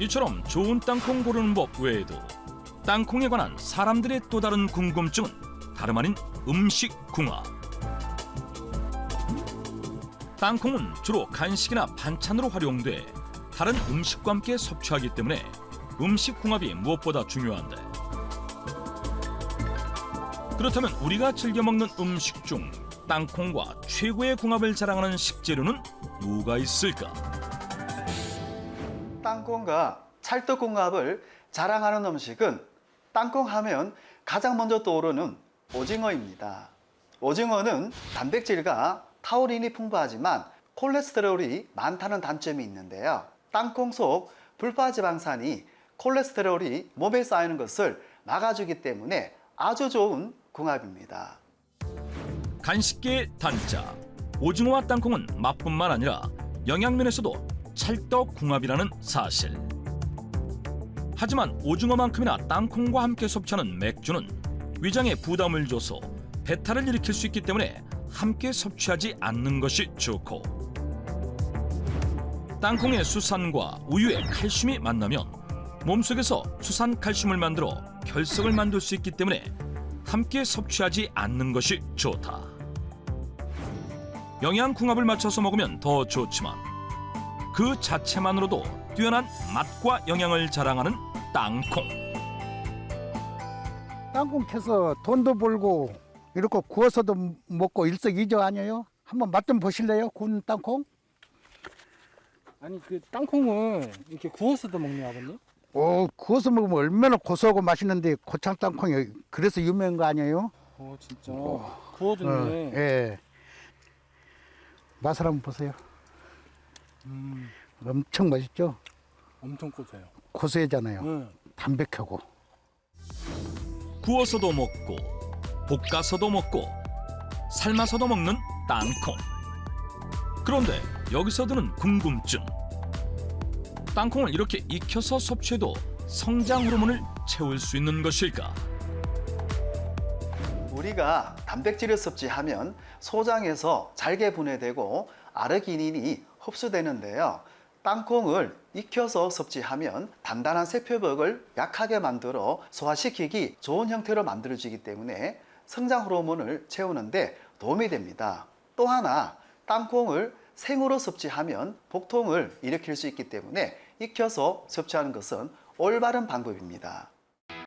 이처럼 좋은 땅콩 고르는 법 외에도 땅콩에 관한 사람들의 또 다른 궁금증은 다름 아닌 음식 궁합. 땅콩은 주로 간식이나 반찬으로 활용돼 다른 음식과 함께 섭취하기 때문에 음식 궁합이 무엇보다 중요한데 그렇다면 우리가 즐겨 먹는 음식 중 땅콩과 최고의 궁합을 자랑하는 식재료는 뭐가 있을까? 땅콩과 찰떡궁합을 자랑하는 음식은 땅콩 하면 가장 먼저 떠오르는 오징어입니다. 오징어는 단백질과 타우린이 풍부하지만 콜레스테롤이 많다는 단점이 있는데요. 땅콩 속 불파지방산이 콜레스테롤이 몸에 쌓이는 것을 막아주기 때문에 아주 좋은 궁합입니다. 간식계의 단자 오징어와 땅콩은 맛뿐만 아니라 영양면에서도 찰떡궁합이라는 사실. 하지만 오징어만큼이나 땅콩과 함께 섭취하는 맥주는 위장에 부담을 줘서 배탈을 일으킬 수 있기 때문에 함께 섭취하지 않는 것이 좋고 땅콩의 수산과 우유의 칼슘이 만나면 몸속에서 수산 칼슘을 만들어 결석을 만들 수 있기 때문에 함께 섭취하지 않는 것이 좋다. 영양 궁합을 맞춰서 먹으면 더 좋지만 그 자체만으로도 뛰어난 맛과 영양을 자랑하는 땅콩. 땅콩 캐서 돈도 벌고 이렇게 구워서도 먹고 일석이조 아니에요? 한번 맛 좀 보실래요? 구운 땅콩? 아니 그 땅콩을 이렇게 구워서도 먹네요 아버님? 오 구워서 먹으면 얼마나 고소하고 맛있는데 고창 땅콩이 그래서 유명한 거 아니에요? 어 진짜 어, 구워줬네 예. 맛을 한번 보세요. 음, 엄청 맛있죠? 엄청 고소해요 고소하잖아요. 네. 담백하고. 구워서도 먹고 볶아서도 먹고 삶아서도 먹는 땅콩. 그런데 여기서 드는 궁금증. 땅콩을 이렇게 익혀서 섭취해도 성장 호르몬을 채울 수 있는 것일까? 우리가 단백질을 섭취하면 소장에서 잘게 분해되고 아르기닌이 흡수되는데요. 땅콩을 익혀서 섭취하면 단단한 세포벽을 약하게 만들어 소화시키기 좋은 형태로 만들어지기 때문에 성장 호르몬을 채우는데 도움이 됩니다. 또 하나 땅콩을 생으로 섭취하면 복통을 일으킬 수 있기 때문에 익혀서 섭취하는 것은 올바른 방법입니다.